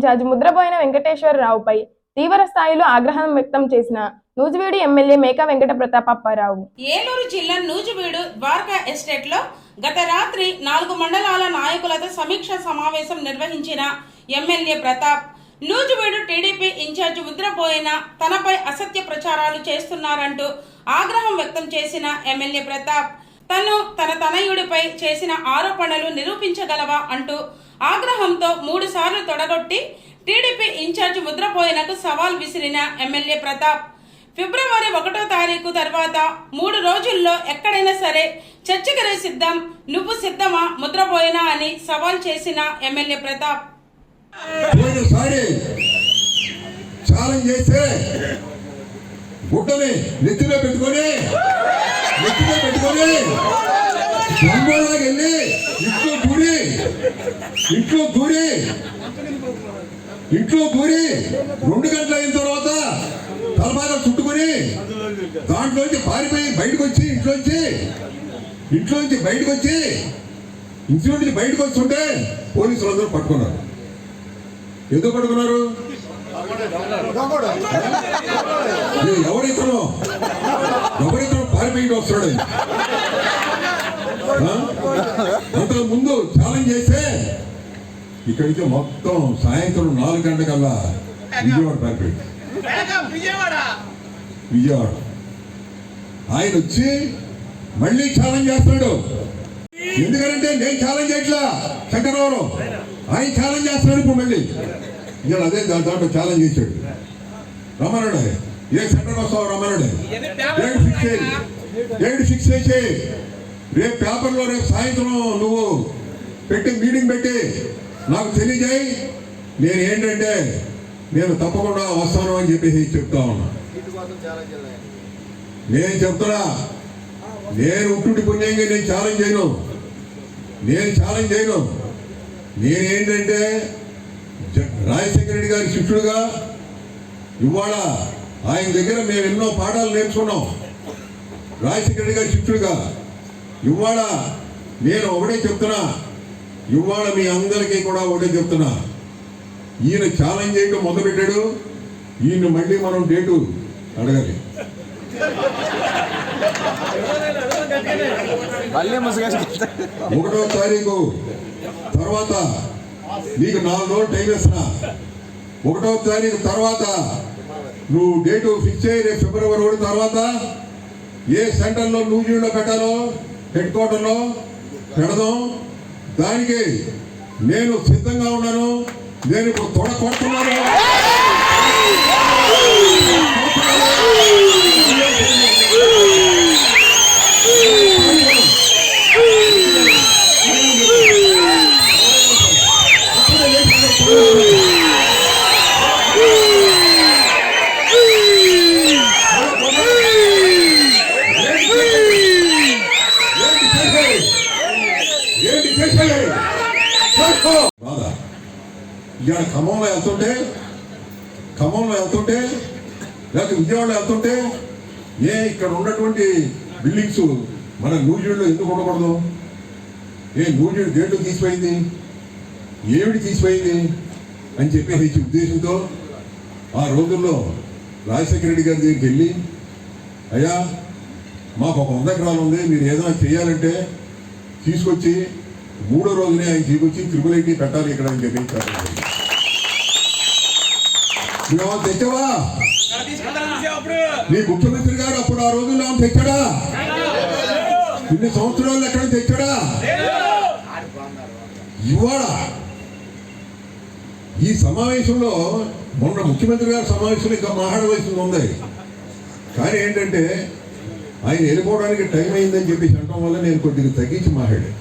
Incharge Mudraboina వెంకటేశ్వరరావుపై తీవ్ర స్థాయిలో ఆగ్రహం వ్యక్తం చేసిన నూజివీడు ఎమ్మెల్యే మేకా వెంకట ప్రతాప్ అప్పారావు ఏలూరు జిల్లా నూజివీడు ద్వారకా ఎస్టేట్లో గత రాత్రి నాలుగు మండలాల నాయకులతో సమీక్ష సమావేశం నిర్వహించిన MLA Pratap Nuzvid TDP incharge ముద్రపోయిన తనపై అసత్య ప్రచారాలు చేస్తున్నారంటూ ఆగ్రహం వ్యక్తం చేసిన ఎమ్మెల్యే ప్రతాప్ తను తన తనయుడిపై చేసిన ఆరోపణలు నిరూపించగలవా అంటూ ఆగ్రహంతో మూడు సార్లు తొడగొట్టి టీడీపీ ఇన్ఛార్జ్ ముద్రపోయినకు సవాల్ విసిరిన ఎమ్మెల్యే ప్రతాప్. ఫిబ్రవరి ఒకటో తారీఖు తర్వాత మూడు రోజుల్లో ఎక్కడైనా సరే చర్చకరే సిద్ధం నువ్వు సిద్ధమా ముద్రపోయినా అని సవాల్ చేసిన ఎమ్మెల్యే ప్రతాప్. ఛాలెంజ్ చేస్తే గుడ్డని నెత్తిలో పెట్టుకొని నెత్తిలో పెట్టుకొని వెళ్ళి ఇంట్లో ఇంట్లో దూరి ఇంట్లో దూరి రెండు గంటల అయిన తర్వాత తలబాగా చుట్టుకుని దాంట్లోంచి పారిపోయి బయటకు వచ్చి ఇంట్లోంచి ఇంట్లోంచి బయటకు వచ్చి ఇంట్లో నుంచి బయటకు వస్తుంటే పోలీసులు అందరూ పట్టుకున్నారు. ఎందుకు పట్టుకున్నారు? ఏ, ఎవరితను? ఎవరితను పారిపోయి వస్తున్నాడు ఆయన. ఆ? అంతకు ముందు ఛాలెంజ్ చేస్తే ఇక్కడికి మొత్తం సాయంత్రం నాలుగు గంటలకల్లా విజయవాడ పారిపోయి విజయవాడ. ఆయన వచ్చి మళ్ళీ ఛాలెంజ్ చేస్తున్నాడు. ఎందుకంటే నేను ఛాలెంజ్ చేయట్లా శంకరరావు ఆయన ఛాలెంజ్ చేస్తున్నాడు ఇప్పుడు మళ్ళీ. ఇవాళ అదే దాంట్లో ఛాలెంజ్ చేశాడు. రమ్మన్నాడు ఏ సెంటర్ వస్తావు రమ్మన్నాడు డేట్ ఫిక్స్ చేయి. డేట్ ఫిక్స్ చేసి రేపు పేపర్లో రేపు సాయంత్రం నువ్వు పెట్టి మీటింగ్ పెట్టి నాకు తెలియజేయి నేను ఏంటంటే నేను తప్పకుండా వస్తాను అని చెప్పేసి చెప్తా ఉన్నా. నేను చెప్తున్నా నేను ఉట్టుటి పుణ్యంగా నేను ఛాలెంజ్ చేయను. నేను ఛాలెంజ్ చేయను. నేనేంటంటే రాజశేఖర రెడ్డి గారి శిష్యుడుగా ఇవాళ ఆయన దగ్గర మేము ఎన్నో పాఠాలు నేర్చుకున్నాం. రాజశేఖర రెడ్డి గారి శిష్యుడుగా ఇవాళ నేను ఒకటే చెప్తున్నా ఇవాళ మీ అందరికీ కూడా ఒకటే చెప్తున్నా. ఈయన ఛాలెంజ్ చేయడం మొదలుపెట్టాడు. ఈయన మళ్ళీ మనం డేటు అడగాలి. ఒకటో తారీఖు. తర్వాత నీకు నాలుగు రోజులు టైం ఇస్తున్నా. ఒకటో తారీఖు తర్వాత నువ్వు డేటు ఫిక్స్ చేయి రేపు ఫిబ్రవరి ఒకటి తర్వాత ఏ సెంటర్లో నూజిలో పెట్టాలో? హెడ్ క్వార్టర్లో పెడదాం. దానికి నేను సిద్ధంగా ఉన్నాను. నేను ఇప్పుడు తొడ కొడుతున్నాను. ఏంటి ఇవాళ ఖమ్మంలో వెళ్తుంటే ఖమ్మంలో వెళ్తుంటే లేకపోతే విజయవాడలో వెళ్తుంటే ఏ ఇక్కడ ఉన్నటువంటి బిల్డింగ్స్ మన నూజివీడులో ఎందుకు ఉండకూడదు? ఏ నూజివీడు గేట్లు తీసిపోయింది? ఏమిటి తీసిపోయింది? అని చెప్పేసి ఉద్దేశంతో ఆ రోజుల్లో రాజశేఖర రెడ్డి గారి దగ్గరికి వెళ్ళి అయ్యా మాకు ఒక వంద ఎకరాలు ఉంది మీరు ఏదైనా చేయాలంటే తీసుకొచ్చి మూడో రోజునే ఆయన తీసుకొచ్చి త్రిపుల్ ఐటీ పెట్టాలి ఇక్కడ అని చెప్పించారు నువ్వేమో తెచ్చావా? నీ ముఖ్యమంత్రి గారు అప్పుడు ఆ రోజుల్లో ఆమె తెచ్చాడా? ఇన్ని సంవత్సరాలు ఎక్కడ తెచ్చాడా? ఇవాళ ఈ సమావేశంలో మొన్న ముఖ్యమంత్రి గారి సమావేశంలో ఇంకా మాట్లాడవలసింది ఉంది. కానీ ఏంటంటే ఆయన వెళ్ళిపోవడానికి టైం అయిందని చెప్పేసి అంటాం వల్ల నేను కొద్దిగా తగ్గించి మాట్లాడాను.